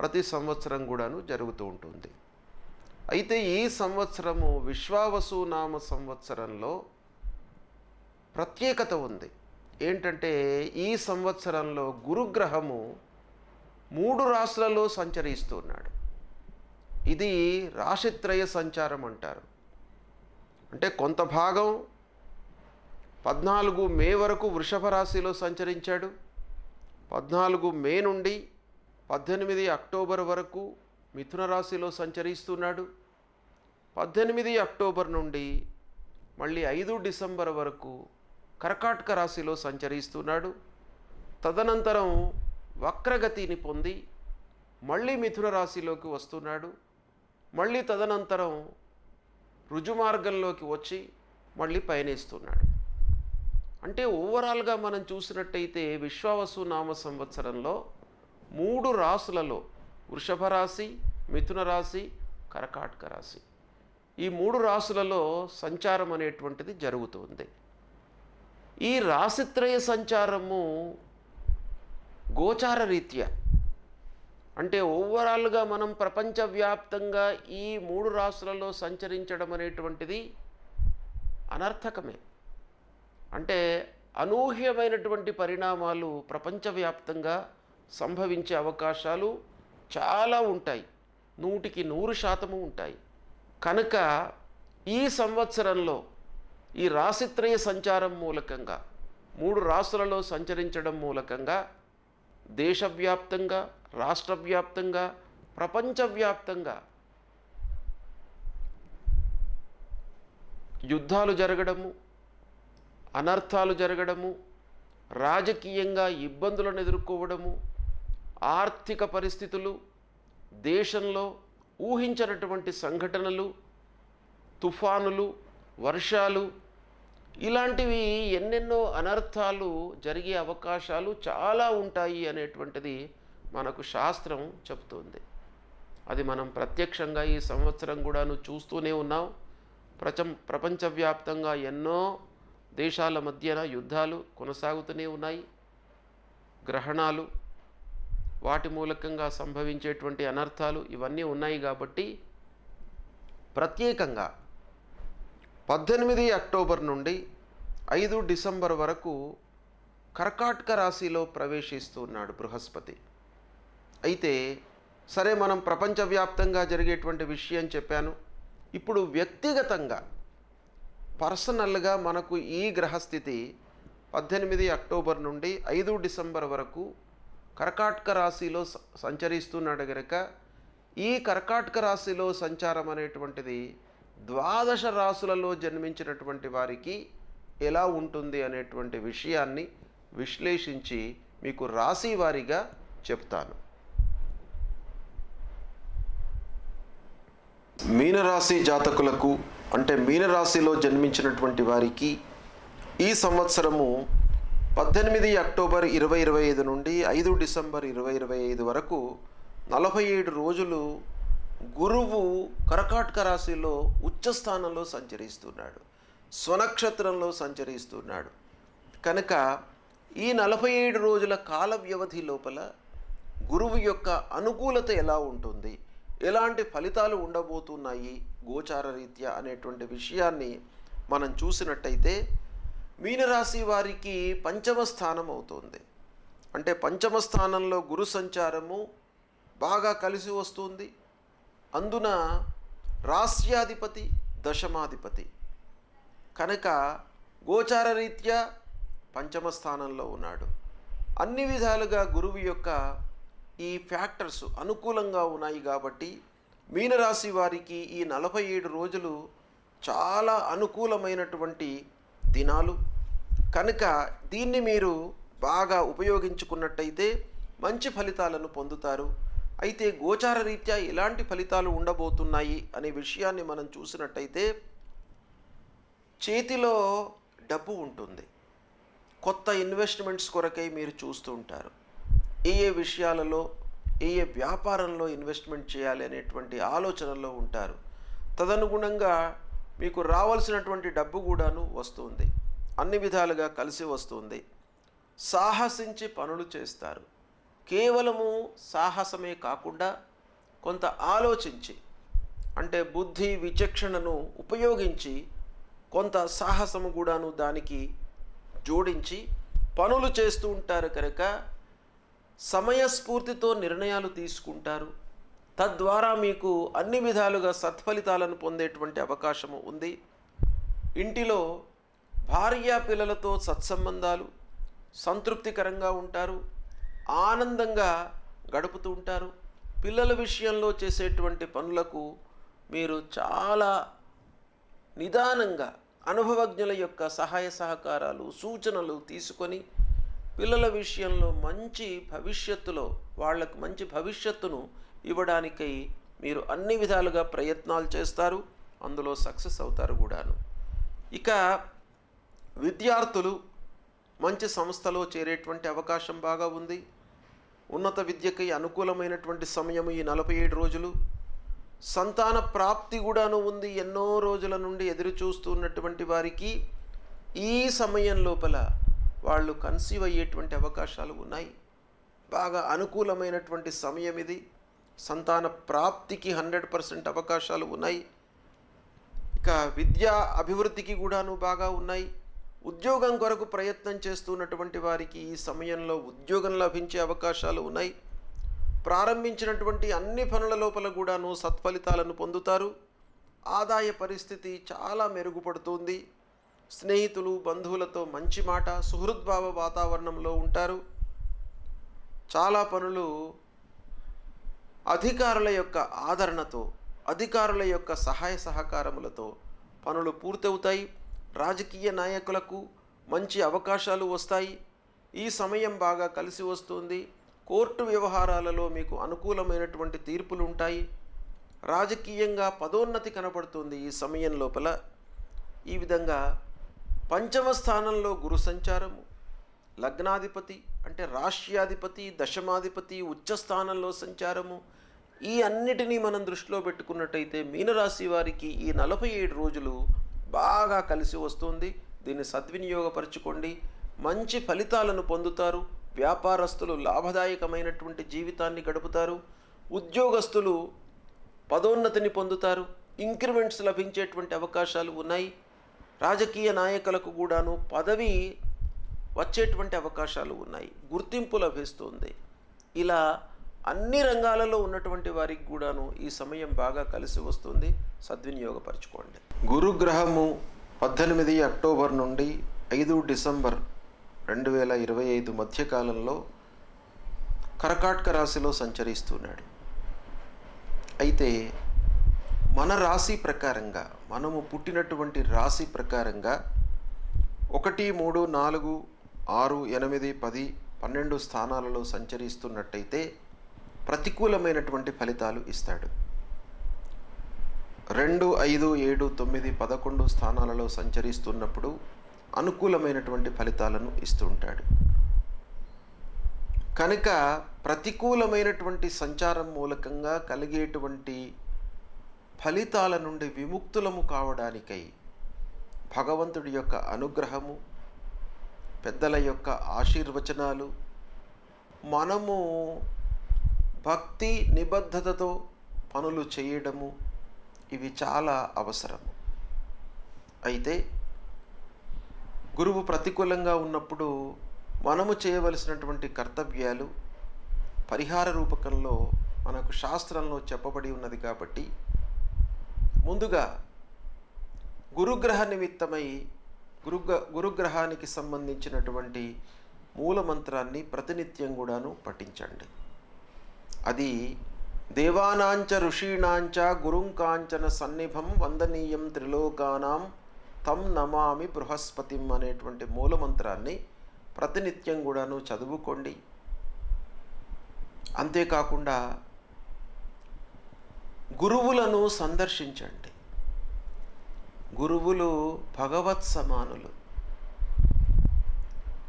ప్రతి సంవత్సరం కూడాను జరుగుతూ ఉంటుంది. అయితే ఈ సంవత్సరము విశ్వావసు నామ సంవత్సరంలో ప్రత్యేకత ఉంది. ఏంటంటే ఈ సంవత్సరంలో గురుగ్రహము మూడు రాశులలో సంచరిస్తున్నాడు ఇది రాశిత్రయ సంచారం అంటారు. అంటే కొంత భాగం పద్నాలుగు మే వరకు వృషభ రాశిలో సంచరించాడు. పద్నాలుగు మే నుండి పద్దెనిమిది అక్టోబర్ వరకు మిథున రాశిలో సంచరిస్తున్నాడు. పద్దెనిమిది అక్టోబర్ నుండి మళ్ళీ ఐదు డిసెంబర్ వరకు కర్కాటక రాశిలో సంచరిస్తున్నాడు. తదనంతరం వక్రగతిని పొంది మళ్ళీ మిథున రాశిలోకి వస్తున్నాడు. మళ్ళీ తదనంతరం రుజుమార్గంలోకి వచ్చి మళ్ళీ పయనిస్తున్నాడు. అంటే ఓవరాల్గా మనం చూసినట్టయితే విశ్వావసు నామ సంవత్సరంలో మూడు రాసులలో వృషభ రాశి మిథున రాశి కరకాటక రాశి. ఈ మూడు రాసులలో సంచారం అనేటువంటిది జరుగుతుంది. ఈ రాశిత్రయ సంచారము గోచార రీత్యా. అంటే ఓవరాల్గా మనం ప్రపంచవ్యాప్తంగా ఈ మూడు రాసులలో సంచరించడం అనేటువంటిది అనర్థకమే. అంటే అనూహ్యమైనటువంటి పరిణామాలు ప్రపంచవ్యాప్తంగా సంభవించే అవకాశాలు చాలా ఉంటాయి. నూటికి నూరు శాతము ఉంటాయి. కనుక ఈ సంవత్సరంలో ఈ రాశిత్రయ సంచారం మూలకంగా మూడు రాసులలో సంచరించడం మూలకంగా దేశవ్యాప్తంగా రాష్ట్రవ్యాప్తంగా ప్రపంచవ్యాప్తంగా యుద్ధాలు జరగడము అనర్థాలు జరగడము రాజకీయంగా ఇబ్బందులను ఎదుర్కోవడము ఆర్థిక పరిస్థితులు దేశంలో ఊహించినటువంటి సంఘటనలు తుఫానులు వర్షాలు ఇలాంటివి ఎన్నెన్నో అనర్థాలు జరిగే అవకాశాలు చాలా ఉంటాయి అనేటువంటిది మనకు శాస్త్రం చెప్తుంది అది మనం ప్రత్యక్షంగా ఈ సంవత్సరం కూడాను చూస్తూనే ఉన్నాం. ప్రచం ప్రపంచవ్యాప్తంగా ఎన్నో దేశాల మధ్యన యుద్ధాలు కొనసాగుతూనే ఉన్నాయి. గ్రహణాలు వాటి మూలకంగా సంభవించేటువంటి అనర్థాలు ఇవన్నీ ఉన్నాయి కాబట్టి ప్రత్యేకంగా పద్దెనిమిది అక్టోబర్ నుండి ఐదు డిసెంబర్ వరకు కర్కాటక రాశిలో ప్రవేశిస్తున్నాడు బృహస్పతి. అయితే సరే మనం ప్రపంచవ్యాప్తంగా జరిగేటువంటి విషయం చెప్పాను. ఇప్పుడు వ్యక్తిగతంగా పర్సనల్గా మనకు ఈ గ్రహస్థితి పద్దెనిమిది అక్టోబర్ నుండి ఐదు డిసెంబర్ వరకు కర్కాటక రాశిలో స- సంచరిస్తున్నాడు గనక ఈ కర్కాటక రాశిలో సంచారం అనేటువంటిది ద్వాదశ రాశులలో జన్మించినటువంటి వారికి ఎలా ఉంటుంది అనేటువంటి విషయాన్ని విశ్లేషించి మీకు రాశి వారీగా చెప్తాను. మీనరాశి జాతకులకు అంటే మీనరాశిలో జన్మించినటువంటి వారికి ఈ సంవత్సరము పద్దెనిమిది అక్టోబర్ ఇరవై ఇరవై ఐదు నుండి ఐదు డిసెంబర్ ఇరవై ఇరవై ఐదు వరకు నలభై ఏడు రోజులు గురువు కరకాటక రాశిలో ఉచ్చస్థానంలో సంచరిస్తున్నాడు. స్వనక్షత్రంలో సంచరిస్తున్నాడు. కనుక ఈ నలభై ఏడు రోజుల కాల వ్యవధి లోపల గురువు యొక్క అనుకూలత ఎలా ఉంటుంది? ఎలాంటి ఫలితాలు ఉండబోతున్నాయి? గోచార రీత్యా అనేటువంటి విషయాన్ని మనం చూసినట్టయితే మీనరాశి వారికి పంచమ స్థానం అవుతుంది. అంటే పంచమ స్థానంలో గురు సంచారము బాగా కలిసి వస్తుంది. అందున రాస్యాధిపతి దశమాధిపతి. కనుక గోచార రీత్యా పంచమ స్థానంలో ఉన్నాడు. అన్ని విధాలుగా గురువు యొక్క ఈ ఫ్యాక్టర్స్ అనుకూలంగా ఉన్నాయి కాబట్టి మీనరాశి వారికి ఈ నలభై ఏడు రోజులు చాలా అనుకూలమైనటువంటి దినాలు. కనుక దీన్ని మీరు బాగా ఉపయోగించుకున్నట్టయితే మంచి ఫలితాలను పొందుతారు. అయితే గోచార రీత్యా ఎలాంటి ఫలితాలు ఉండబోతున్నాయి అనే విషయాన్ని మనం చూసినట్టయితే చేతిలో డబ్బు ఉంటుంది. కొత్త ఇన్వెస్ట్మెంట్స్ కొరకై మీరు చూస్తూ ఉంటారు. ఏ ఏ విషయాలలో ఏ ఏ వ్యాపారంలో ఇన్వెస్ట్మెంట్ చేయాలి అనేటువంటి ఆలోచనలో ఉంటారు. తదనుగుణంగా మీకు రావాల్సినటువంటి డబ్బు కూడాను వస్తుంది. అన్ని విధాలుగా కలిసి వస్తుంది. సాహసించి పనులు చేస్తారు. కేవలము సాహసమే కాకుండా కొంత ఆలోచించి అంటే బుద్ధి విచక్షణను ఉపయోగించి కొంత సాహసము కూడాను దానికి జోడించి పనులు చేస్తూ ఉంటారు కనుక సమయస్ఫూర్తితో నిర్ణయాలు తీసుకుంటారు. తద్వారా మీకు అన్ని విధాలుగా సత్ఫలితాలను పొందేటువంటి అవకాశము ఉంది. ఇంటిలో భార్య పిల్లలతో సత్సంబంధాలు సంతృప్తికరంగా ఉంటారు. ఆనందంగా గడుపుతూ ఉంటారు. పిల్లల విషయంలో చేసేటువంటి పనులకు మీరు చాలా నిదానంగా అనుభవజ్ఞుల యొక్క సహాయ సహకారాలు సూచనలు తీసుకొని పిల్లల విషయంలో మంచి భవిష్యత్తులో వాళ్ళకు మంచి భవిష్యత్తును ఇవ్వడానికై మీరు అన్ని విధాలుగా ప్రయత్నాలు చేస్తారు అందులో సక్సెస్ అవుతారు కూడాను. ఇక విద్యార్థులు మంచి సంస్థలో చేరేటువంటి అవకాశం బాగా ఉంది. ఉన్నత విద్యకై అనుకూలమైనటువంటి సమయం ఈ నలభై ఏడు రోజులు. సంతాన ప్రాప్తి కూడాను ఉంది ఎన్నో రోజుల నుండి ఎదురు చూస్తున్నటువంటి వారికి. ఈ సమయం లోపల వాళ్ళు కన్సీవ్ అయ్యేటువంటి అవకాశాలు ఉన్నాయి. బాగా అనుకూలమైనటువంటి సమయం ఇది సంతాన ప్రాప్తికి హండ్రెడ్ పర్సెంట్ అవకాశాలు ఉన్నాయి. ఇక విద్యా అభివృద్ధికి కూడాను బాగా ఉన్నాయి. ఉద్యోగం కొరకు ప్రయత్నం చేస్తున్నటువంటి వారికి ఈ సమయంలో ఉద్యోగం లభించే అవకాశాలు ఉన్నాయి. ప్రారంభించినటువంటి అన్ని పనుల లోపల కూడాను సత్ఫలితాలను పొందుతారు. ఆదాయ పరిస్థితి చాలా మెరుగుపడుతుంది. స్నేహితులు బంధువులతో మంచి మాట సుహృద్భావ వాతావరణంలో ఉంటారు. చాలా పనులు అధికారుల యొక్క ఆదరణతో అధికారుల యొక్క సహాయ సహకారములతో పనులు పూర్తవుతాయి. రాజకీయ నాయకులకు మంచి అవకాశాలు వస్తాయి. ఈ సమయం బాగా కలిసి వస్తుంది. కోర్టు వ్యవహారాలలో మీకు అనుకూలమైనటువంటి తీర్పులు ఉంటాయి. రాజకీయంగా పదోన్నతి కనపడుతుంది ఈ సమయం లోపల. ఈ విధంగా పంచమ స్థానంలో గురు సంచారము లగ్నాధిపతి అంటే రాష్ట్రాధిపతి దశమాధిపతి ఉచ్చ స్థానంలో సంచారము ఈ అన్నిటినీ మనం దృష్టిలో పెట్టుకున్నట్టయితే మీనరాశి వారికి ఈ నలభై ఏడు రోజులు బాగా కలిసి వస్తుంది. దీన్ని సద్వినియోగపరచుకోండి. మంచి ఫలితాలను పొందుతారు. వ్యాపారస్తులు లాభదాయకమైనటువంటి జీవితాన్ని గడుపుతారు. ఉద్యోగస్తులు పదోన్నతిని పొందుతారు. ఇంక్రిమెంట్స్ లభించేటువంటి అవకాశాలు ఉన్నాయి. రాజకీయ నాయకులకు కూడాను పదవి వచ్చేటువంటి అవకాశాలు ఉన్నాయి. గుర్తింపు లభిస్తుంది. ఇలా అన్ని రంగాలలో ఉన్నటువంటి వారికి కూడాను ఈ సమయం బాగా కలిసి వస్తుంది. సద్వినియోగపరచుకోండి. గురుగ్రహము పద్దెనిమిది అక్టోబర్ నుండి ఐదు డిసెంబర్ రెండు వేల ఇరవై ఐదు మధ్యకాలంలో కరకాట్క రాశిలో సంచరిస్తున్నాడు. అయితే మన రాశి ప్రకారంగా మనము పుట్టినటువంటి రాశి ప్రకారంగా ఒకటి మూడు నాలుగు ఆరు ఎనిమిది పది పన్నెండు స్థానాలలో సంచరిస్తున్నట్టయితే ప్రతికూలమైనటువంటి ఫలితాలు ఇస్తాడు. రెండు ఐదు ఏడు తొమ్మిది పదకొండు స్థానాలలో సంచరిస్తున్నప్పుడు అనుకూలమైనటువంటి ఫలితాలను ఇస్తుంటాడు కనుక ప్రతికూలమైనటువంటి సంచారం మూలకంగా కలిగేటువంటి ఫలితాల నుండి విముక్తులము కావడానికై భగవంతుడి యొక్క అనుగ్రహము పెద్దల యొక్క ఆశీర్వచనాలు మనము భక్తి నిబద్ధతతో పనులు చేయడము ఇవి చాలా అవసరము అయితే గురువు ప్రతికూలంగా ఉన్నప్పుడు మనము చేయవలసినటువంటి కర్తవ్యాలు పరిహార రూపకంలో మనకు శాస్త్రంలో చెప్పబడి ఉన్నది కాబట్టి ముందుగా గురుగ్రహ నిమిత్తమై గురుగ్ర గురుగ్రహానికి సంబంధించినటువంటి మూలమంత్రాన్ని ప్రతినిత్యం కూడాను పఠించండి. అది దేవానాంచ ఋషీణాంచ గురుంకాంచన సన్నిభం వందనీయం త్రిలోకానాం తం నమామి బృహస్పతిం అనేటువంటి మూలమంత్రాన్ని ప్రతినిత్యం కూడాను చదువుకోండి. అంతేకాకుండా గురువులను సందర్శించండి. గురువులు భగవత్ సమానులు.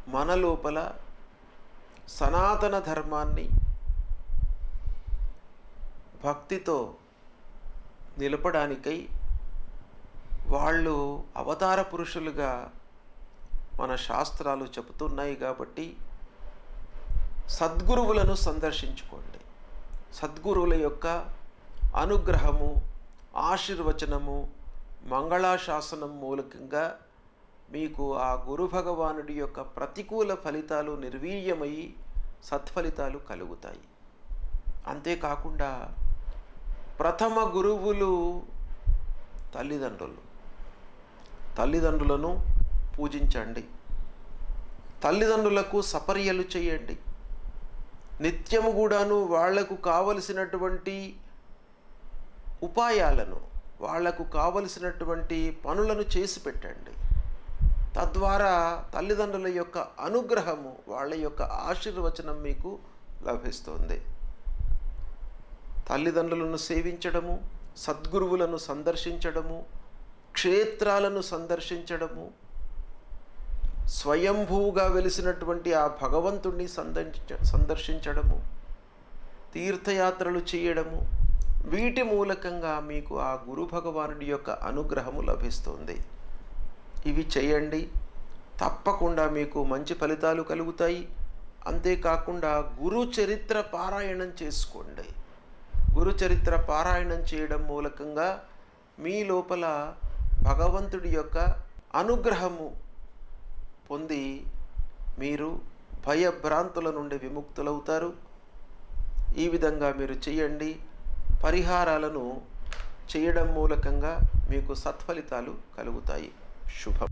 మన లోపల సనాతన ధర్మాన్ని భక్తితో నిలపడానికై వాళ్ళు అవతార పురుషులుగా మన శాస్త్రాలు చెబుతున్నాయి కాబట్టి సద్గురువులను సందర్శించుకోండి. సద్గురువుల యొక్క అనుగ్రహము ఆశీర్వచనము మంగళాశాసనం మూలకంగా మీకు ఆ గురు భగవానుడి యొక్క ప్రతికూల ఫలితాలు నిర్వీర్యమై సత్ఫలితాలు కలుగుతాయి. అంతేకాకుండా ప్రథమ గురువులు తల్లిదండ్రులు. తల్లిదండ్రులను పూజించండి. తల్లిదండ్రులకు సపర్యలు చేయండి. నిత్యము కూడాను వాళ్ళకు కావలసినటువంటి ఉపాయాలను వాళ్ళకు కావలసినటువంటి పనులను చేసి పెట్టండి. తద్వారా తల్లిదండ్రుల యొక్క అనుగ్రహము వాళ్ళ యొక్క ఆశీర్వచనం మీకు లభిస్తుంది. తల్లిదండ్రులను సేవించడము సద్గురువులను సందర్శించడము క్షేత్రాలను సందర్శించడము స్వయంభూగా వెలిసినటువంటి ఆ భగవంతుణ్ణి సందర్శించ సందర్శించడము తీర్థయాత్రలు చేయడము వీటి మూలకంగా మీకు ఆ గురు భగవానుడి యొక్క అనుగ్రహము లభిస్తుంది. ఇవి చేయండి. తప్పకుండా మీకు మంచి ఫలితాలు కలుగుతాయి. అంతేకాకుండా గురు చరిత్ర పారాయణం చేసుకోండి. గురు చరిత్ర పారాయణం చేయడం మూలకంగా మీ లోపల భగవంతుడి యొక్క అనుగ్రహము పొంది మీరు భయభ్రాంతుల నుండి విముక్తులవుతారు. ఈ విధంగా మీరు చేయండి. పరిహారాలను చేయడం మూలకంగా మీకు సత్ఫలితాలు కలుగుతాయి. శుభం.